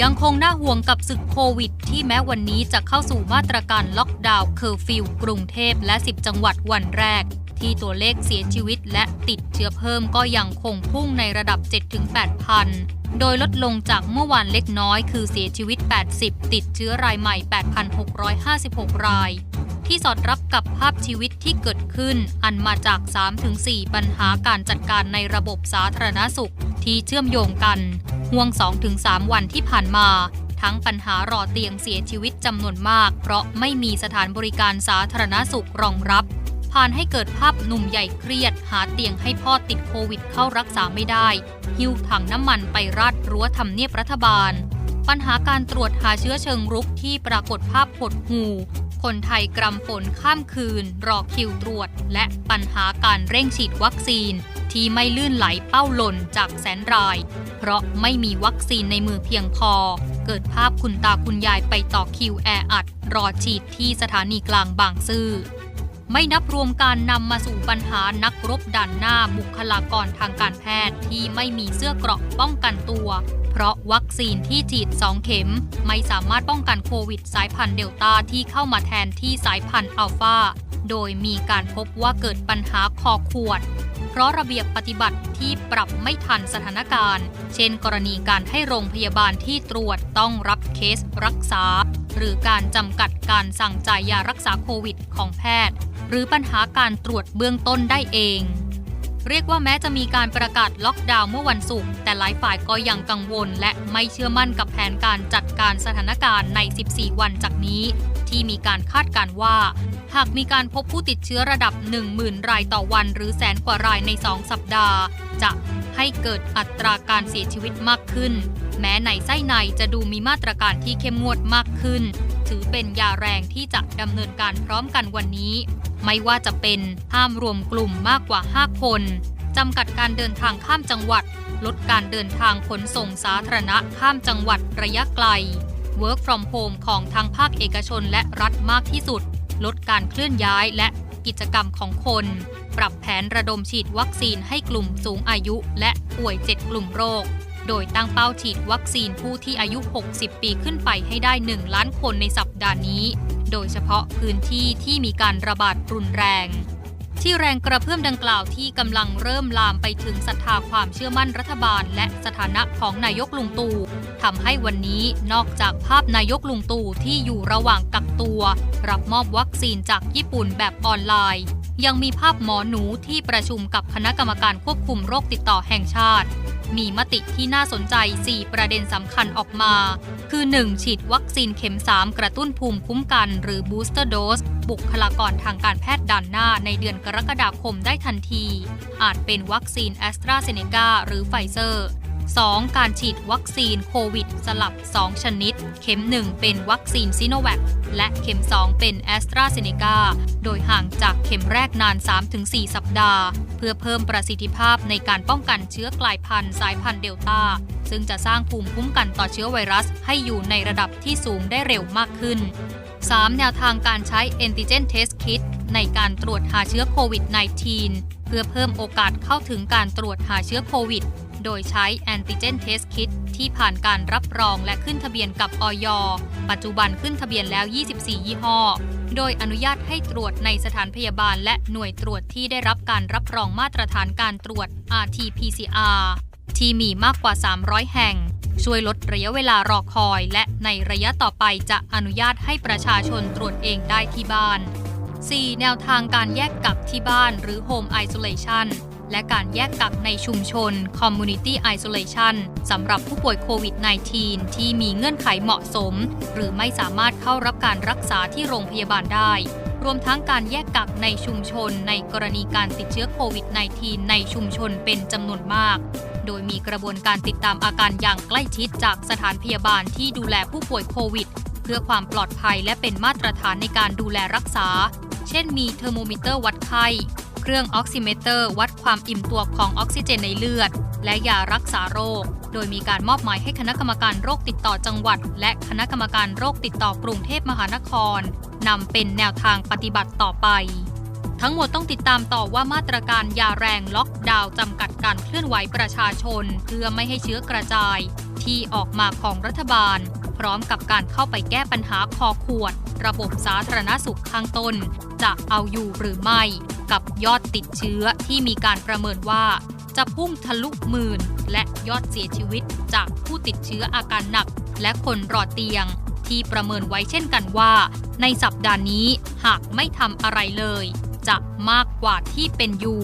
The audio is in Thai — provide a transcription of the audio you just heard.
ยังคงน่าห่วงกับศึกโควิด ที่แม้วันนี้จะเข้าสู่มาตรการล็อกดาวน์เคอร์ฟิวกรุงเทพและ 10 จังหวัดวันแรก ที่ตัวเลขเสียชีวิตและติดเชื้อเพิ่มก็ยังคงพุ่งในระดับ 7-8พันโดยลดลงจากเมื่อวานเล็กน้อยคือเสียชีวิต 80 ติดเชื้อรายใหม่ 8,656 ราย ที่สอดรับกับภาพชีวิตที่เกิดขึ้น อันมาจาก 3-4 ปัญหาการจัดการในระบบสาธารณสุขที่เชื่อมโยงกัน ห่วง 2-3 วันที่ผ่านมา ทั้งปัญหารอเตียงเสียชีวิตจำนวนมาก เพราะไม่มีสถานบริการสาธารณสุขรองรับผ่านให้เกิดภาพหนุ่มใหญ่เครียด หาเตียงให้พ่อติดโควิดเข้ารักษาไม่ได้ หิ้วถังน้ำมันไปราดรั้วทำเนียบรัฐบาล ปัญหาการตรวจหาเชื้อเชิงรุกที่ปรากฏภาพหดหูคนไทยกรำฝนข้ามคืน รอคิวตรวจ และปัญหาการเร่งฉีดวัคซีน ที่ไม่ลื่นไหลเป้าหล่นจากแสนราย เพราะไม่มีวัคซีนในมือเพียงพอ เกิดภาพคุณตาคุณยายไปต่อคิวแออัด รอฉีดที่สถานีกลางบางซื่อไม่นับรวมการนำมาสู่ปัญหานักรบด่านหน้าบุคลากรทางการแพทย์ที่ไม่มีเสื้อเกราะป้องกันตัว เพราะวัคซีนที่ฉีด 2 เข็ม ไม่สามารถป้องกันโควิดสายพันธุ์เดลต้าที่เข้ามาแทนที่สายพันธุ์อัลฟาโดยมีการพบว่าเกิดปัญหาคอขวด เพราะระเบียบปฏิบัติที่ปรับไม่ทันสถานการณ์ เช่น กรณีการให้โรงพยาบาลที่ตรวจต้องรับเคสรักษา หรือการจำกัดการสั่งจ่ายยารักษาโควิดของแพทย์ หรือปัญหาการตรวจเบื้องต้นได้เอง เรียกว่าแม้จะมีการประกาศล็อกดาวน์เมื่อวันศุกร์แต่หลายฝ่ายก็ยังกังวล และไม่เชื่อมั่นกับแผนการจัดการสถานการณ์ใน 14 วันจากนี้ ที่มีการคาดการว่า หากมีการพบผู้ติดเชื้อระดับ 10,000 รายต่อวัน หรือแสนกว่ารายใน 2 สัปดาห์ จะให้เกิดอัตราการเสียชีวิตมากขึ้น แม้ในไส้ในจะดูมีมาตรการที่เข้มงวดมากขึ้น ถือเป็นยาแรงที่จะดำเนินการพร้อมกันวันนี้ ไม่ว่าจะเป็นห้ามรวมกลุ่มมากกว่า 5 คนจำกัดการเดินทางข้ามจังหวัด ลดการเดินทางขนส่งสาธารณะข้ามจังหวัดระยะไกล Work from home ของทางภาคเอกชนและรัฐมากที่สุด ลดการเคลื่อนย้ายและ กิจกรรมของคน ปรับแผนระดมฉีดวัคซีนให้กลุ่มสูงอายุ และป่วย 7 กลุ่มโรค โดยตั้งเป้าฉีดวัคซีนผู้ที่อายุ 60 ปีขึ้นไปให้ได้ 1 ล้านคนในสัปดาห์นี้ โดยเฉพาะพื้นที่ที่มีการระบาดรุนแรง ที่แรงกระเพื่อมดังกล่าวที่กำลังเริ่มลามไปถึงศรัทธาความเชื่อมั่นรัฐบาล และสถานะของนายกลุงตู่ทำให้วันนี้นอกจากภาพนายกลุงตู่ที่อยู่ระหว่างกักตัว รับมอบวัคซีนจากญี่ปุ่นแบบออนไลน์ ยังมีภาพหมอหนูที่ประชุมกับคณะกรรมการควบคุมโรคติดต่อแห่งชาติ มีมติที่น่าสนใจ 4 ประเด็นสำคัญออกมา คือ 1. ฉีดวัคซีนเข็ม 3 กระตุ้นภูมิคุ้มกัน หรือ booster dose บุคลากรทางการแพทย์ด่านหน้าในเดือนกรกฎาคมได้ทันที อาจเป็นวัคซีนแอสตราเซเนกาหรือไฟเซอร์ 2. การฉีดวัคซีนโควิด สลับ 2 ชนิด เข็ม 1 เป็นวัคซีนซิโนแวคและเข็ม 2 เป็นแอสตราเซเนกาโดยห่างจากเข็มแรกนาน 3-4 สัปดาห์ เพื่อเพิ่มประสิทธิภาพในการป้องกันเชื้อกลายพันธุ์สายพันธุ์เดลต้าซึ่งจะสร้างภูมิคุ้มกันต่อเชื้อไวรัสให้อยู่ในระดับที่สูงได้เร็วมากขึ้น 3. แนวทางการใช้ Antigen Test Kit ในการตรวจหาเชื้อโควิด -19 เพื่อเพิ่มโอกาสเข้าถึงการตรวจหาเชื้อโควิด โดยใช้ Antigen Test Kit ที่ผ่านการรับรองและขึ้นทะเบียนกับออยปัจจุบันขึ้นทะเบียนแล้ว 24 ยี่ห้อ โดยอนุญาตให้ตรวจในสถานพยาบาลและหน่วยตรวจที่ได้รับการรับรองมาตรฐานการตรวจ RT-PCR ที่มีมากกว่า 300 แห่ง ช่วยลดระยะเวลารอคอย และในระยะต่อไปจะอนุญาตให้ประชาชนตรวจเองได้ที่บ้าน 4. แนวทางการแยกกักที่บ้านหรือ Home Isolation และการแยกกักในชุมชน Community Isolation สำหรับผู้ป่วยโควิด -19 ที่มีเงื่อนไขเหมาะสม หรือไม่สามารถเข้ารับการรักษาที่โรงพยาบาลได้ รวมทั้งการแยกกักในชุมชน ในกรณีการติดเชื้อโควิด -19 ในชุมชนเป็นจำนวนมาก โดยมีกระบวนการติดตามอาการอย่างใกล้ชิดจากสถานพยาบาลที่ดูแลผู้ป่วยโควิด เพื่อความปลอดภัยและเป็นมาตรฐานในการดูแลรักษา เช่นมีเทอร์โมมิเตอร์วัดไข้ เครื่องออกซิเมเตอร์ วัดความอิ่มตัวของออกซิเจนในเลือด และยารักษาโรค โดยมีการมอบหมายให้คณะกรรมการโรคติดต่อจังหวัด และคณะกรรมการโรคติดต่อกรุงเทพมหานครนำเป็นแนวทางปฏิบัติต่อไป ทั้งหมดต้องติดตามต่อว่ามาตรการยาแรงล็อกดาวน์จำกัดการเคลื่อนไหวประชาชน เพื่อไม่ให้เชื้อกระจาย ที่ออกมาของรัฐบาล พร้อมกับการเข้าไปแก้ปัญหาคอขวด ระบบสาธารณสุขข้างต้น จะเอาอยู่หรือไม่ กับยอดติดเชื้อที่มีการประเมินว่าจะพุ่งทะลุหมื่น และยอดเสียชีวิตจากผู้ติดเชื้ออาการหนัก และคนรอเตียง ที่ประเมินไว้เช่นกันว่า ในสัปดาห์นี้หากไม่ทำอะไรเลย จะมากกว่าที่เป็นอยู่